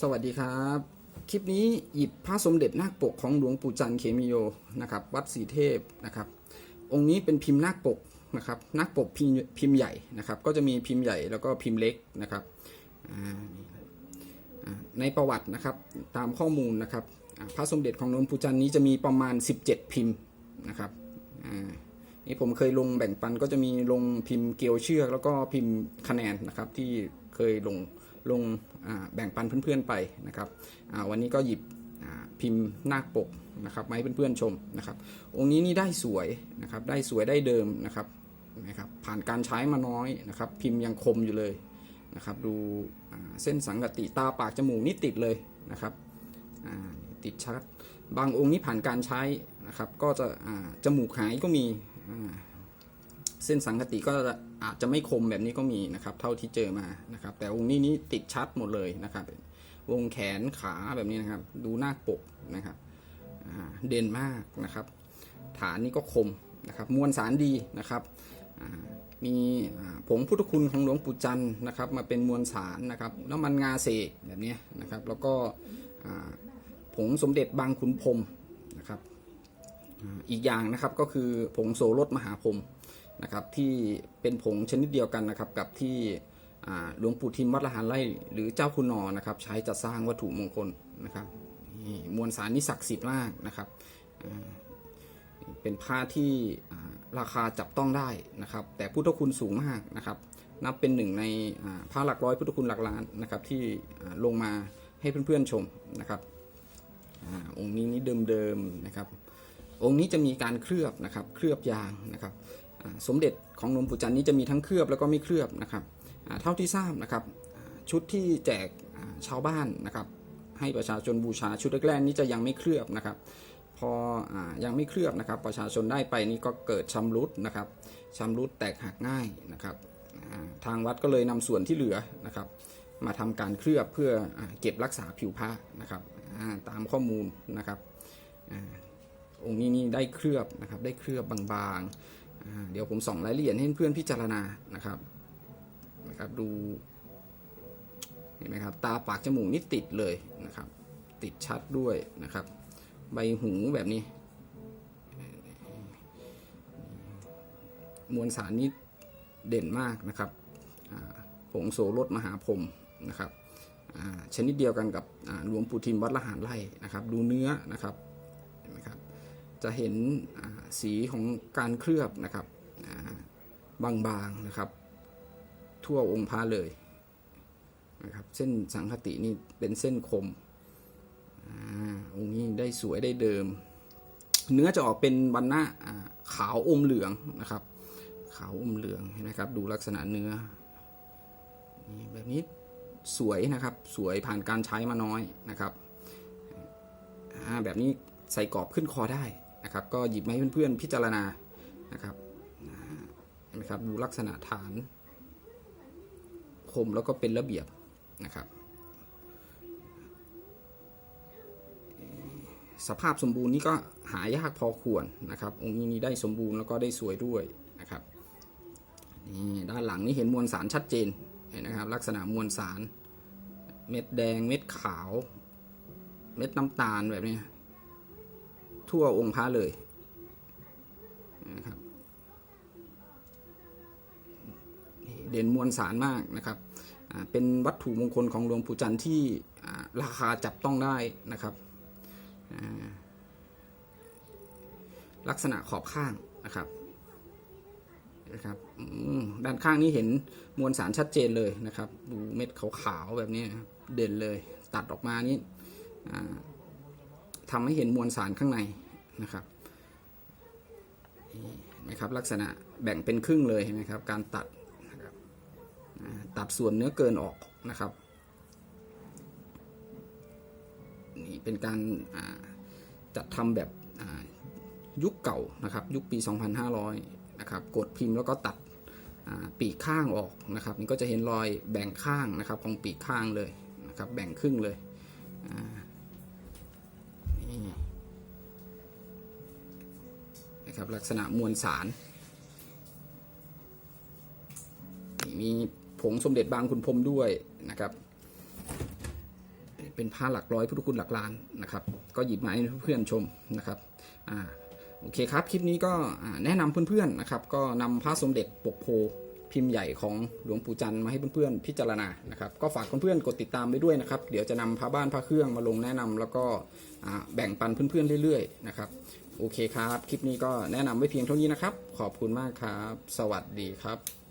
สวัสดีครับ คลิปนี้หยิบพระสมเด็จนาคปกของหลวงปู่จันเขมิโยนะครับวัดศรีเทพนะครับ องค์นี้เป็นพิมพ์นาคปกนะครับนาคปกพิมพ์พิมพ์ใหญ่นะครับ ก็จะมีพิมพ์ใหญ่แล้วก็พิมพ์เล็กนะครับในประวัตินะครับตามข้อมูลนะครับอ่าพระสมเด็จของหลวงปู่จันนี้จะมีประมาณ 17 พิมพ์นะครับนี่ผมเคยลงแบ่งปันก็จะมีลงพิมพ์เกลียวเชือก แล้วก็พิมพ์คะแนนนะครับที่เคยลง ลงแบ่งปันเพื่อนๆไปนะครับวันนี้ก็หยิบพิมพ์นาคปกนะครับมาให้เพื่อนๆชมนะครับ องค์นี้นี่ได้สวยนะครับได้สวยได้เดิมนะครับนะครับผ่านการใช้มาน้อยนะครับ พิมพ์ยังคมอยู่เลยนะครับ ดูเส้นสังกติตาปากจมูกนี่ติดเลยนะครับติดชัด บางองค์นี้ผ่านการใช้นะครับ ก็จะจมูกหายก็มี เส้นสังคติก็อาจจะไม่คมแบบนี้ก็มีนะครับ เท่าที่เจอมานะครับ แต่องนี้นี้ติดชัดหมดเลยนะครับ วงแขนขาแบบนี้นะครับ ดูหน้าปกนะครับเด่นมากนะครับ ฐานนี้ก็คมนะครับ มวลสารดีนะครับมีผงพุทธคุณของหลวงปู่จันทร์นะครับ มาเป็นมวลสารนะครับน้ำมันงาเสกแบบนี้นะครับ แล้วก็ผงสมเด็จบางขุนพรมนะครับอีกอย่างนะครับก็คือผงโสรถมหาพรม นะครับที่เป็นผงชนิดเดียวกันนะครับกับที่หลวงปู่ทิมวัดละหารไร่หรือเจ้าคุณนอนะครับใช้จะสร้างวัตถุมงคลนะครับมวลสารนี้ศักดิ์สิทธิ์มากนะครับเป็นผ้าที่ราคาจับต้องได้นะครับ แต่พุทธคุณสูงมากนะครับ นับเป็นหนึ่งในผ้าหลักร้อยพุทธคุณหลักล้านนะครับที่ลงมาให้เพื่อนๆชมนะครับอองค์นี้นี่เดิมๆนะครับ องค์นี้จะมีการเคลือบนะครับเคลือบยางนะครับ สมเด็จของหลวงปู่จันนี้จะมีทั้งเคลือบแล้วก็ไม่เคลือบนะครับเท่าที่ทราบนะครับชุดที่แจกชาวบ้านนะครับ ให้ประชาชนบูชาชุดแรกๆนี้จะยังไม่เคลือบนะครับ พออยังไม่เคลือบนะครับ ประชาชนได้ไปนี่ก็เกิดชำรุดนะครับชำรุดแตกหักง่ายนะครับทางวัดก็เลยนำส่วนที่เหลือนะครับ มาทำการเคลือบเพื่ออเก็บรักษาผิวผ้านะครับตามข้อมูลนะครับอองค์นี้นี่ได้เคลือบนะครับได้เคลือบบาง เดี๋ยวผมส่องรายละเอียดให้เพื่อนพิจารณานะครับนะครับดูเห็นไหมครับตาปากจมูกนี่ติดเลยนะครับ ติดชัดด้วยนะครับ ใบหูแบบนี้ มวลสารนี้เด่นมากนะครับผงโสรถมหาพรมนะครับอ่าชนิดเดียวกันกับหลวงปู่ทิมวัดละหารไร่นะครับ ดูเนื้อนะครับเห็นไหมครับ จะเห็นสีของการเคลือบนะครับบางๆนะครับ ทั่วองค์พระเลยนะครับเส้นสังคตินี่เป็นเส้นคมองค์นี้ได้สวยได้เดิม เนื้อจะออกเป็นวันหน้าขาวอมเหลืองนะครับ ขาวอมเหลืองนไหมครับ ดูลักษณะเนื้อนี่แบบนี้สวยนะครับสวยผ่านการใช้มาน้อยนะครับแบบนี้ใส่กรอบขึ้นคอได้ นะครับก็หยิบมาให้เพื่อนๆพิจารณานะครับเห็นไหมครับดูลักษณะฐานคมแล้วก็เป็นระเบียบนะครับ สภาพสมบูรณ์นี่ก็หายากพอควรนะครับ องค์นี้ได้สมบูรณ์แล้วก็ได้สวยด้วยนะครับนี่ด้านหลังนี่เห็นมวลสารชัดเจนเห็นนะครับ ลักษณะมวลสาร เม็ดแดงเม็ดขาว เม็ดน้ำตาลแบบนี้ ทั่วองค์พระเลยนะครับเด่นมวลสารมากนะครับ เป็นวัตถุมงคลของหลวงปู่จันทร์ที่ราคาจับต้องได้นะครับลักษณะขอบข้างนะครับนะครับด้านข้างนี้เห็นมวลสารชัดเจนเลยนะครับ ดูเม็ดขาวๆแบบนี้เด่นเลย ตัดออกมานี่ทำให้เห็นมวลสารข้างใน นะครับนี่นไหมครับลักษณะแบ่งเป็นครึ่งเลยเห็นไหมครับการตัดนะครับตัดส่วนเนื้อเกินออกนะครับนี่เป็นการจัดทำแบบยุคเก่านะครับยุคปี 2500นะครับกดพิมพ์แล้วก็ตัดปีกข้างออกนะครับนี่ก็จะเห็นรอยแบ่งข้างนะครับของปีกข้างเลยนะครับแบ่งครึ่งเลย นะครับลักษณะมวลสาร มีผงสมเด็จบางคุณพรมด้วยนะครับ เป็นผ้าหลักร้อยพุทธคุณหลักล้านนะครับ ก็หยิบมาให้เพื่อนชมนะครับอ่าโอเคครับ คลิปนี้ก็แนะนำเพื่อนๆนะครับ ก็นำพระสมเด็จปกโพพิมพ์ใหญ่ของหลวงปู่จันทร์มาให้เพื่อนๆพิจารณานะครับ ก็ฝากเพื่อนๆกดติดตามไปด้วยนะครับ เดี๋ยวจะนำพระบ้านพระเครื่องมาลงแนะนำแล้วก็แบ่งปันเพื่อนๆเรื่อยๆนะครับ โอเคครับ คลิปนี้ก็แนะนำไว้เพียงเท่านี้นะครับ ขอบคุณมากครับ สวัสดีครับ